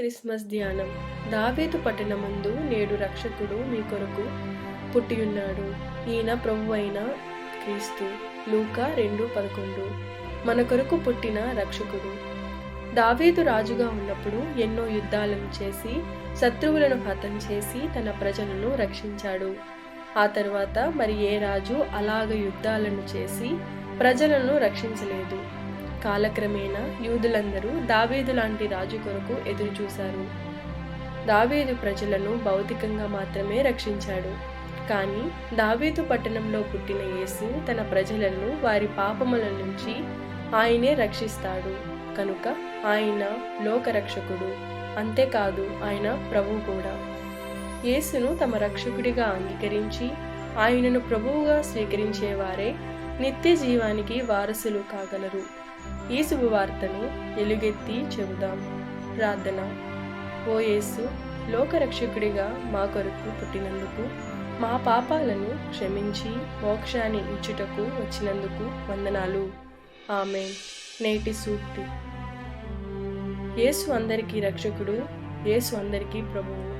Christmas ధ్యానం. దావేతు పట్టణమందు నేడు రక్షకుడు మీ కొరకు పుట్టియున్నాడు. ఈయన ప్రభు అయిన క్రీస్తు. లూకా రెండు పదకొండు. మన కొరకు పుట్టిన రక్షకుడు. దావేదు రాజుగా ఉన్నప్పుడు ఎన్నో యుద్ధాలను చేసి శత్రువులను హతం చేసి తన ప్రజలను రక్షించాడు. ఆ తర్వాత మరి ఏ రాజు అలాగ యుద్ధాలను చేసి ప్రజలను రక్షించలేదు. కాలక్రమేణా యూదులందరూ దావేదు లాంటి రాజు కొరకు ఎదురుచూశారు. దావేదు ప్రజలను భౌతికంగా మాత్రమే రక్షించాడు. కానీ దావేదు పట్టణంలో పుట్టిన యేసు తన ప్రజలను వారి పాపముల నుంచి ఆయనే రక్షిస్తాడు. కనుక ఆయన లోకరక్షకుడు అంతేకాదు ఆయన ప్రభు కూడా. యేసును తమ రక్షకుడిగా అంగీకరించి ఆయనను ప్రభువుగా స్వీకరించేవారే నిత్య జీవానికి వారసులు కాగలరు. ఈ శుభవార్తను ఎలుగెత్తి చెబుదాం. ప్రార్థన. ఓ యేసు లోకరక్షకుడిగా మా కొరకు పుట్టినందుకు మా పాపాలను క్షమించి మోక్షాన్ని ఇచ్చుటకు వచ్చినందుకు వందనాలు. ఆమె నేటి సూక్తి. యేసు అందరికీ రక్షకుడు యేసు అందరికీ ప్రభువు.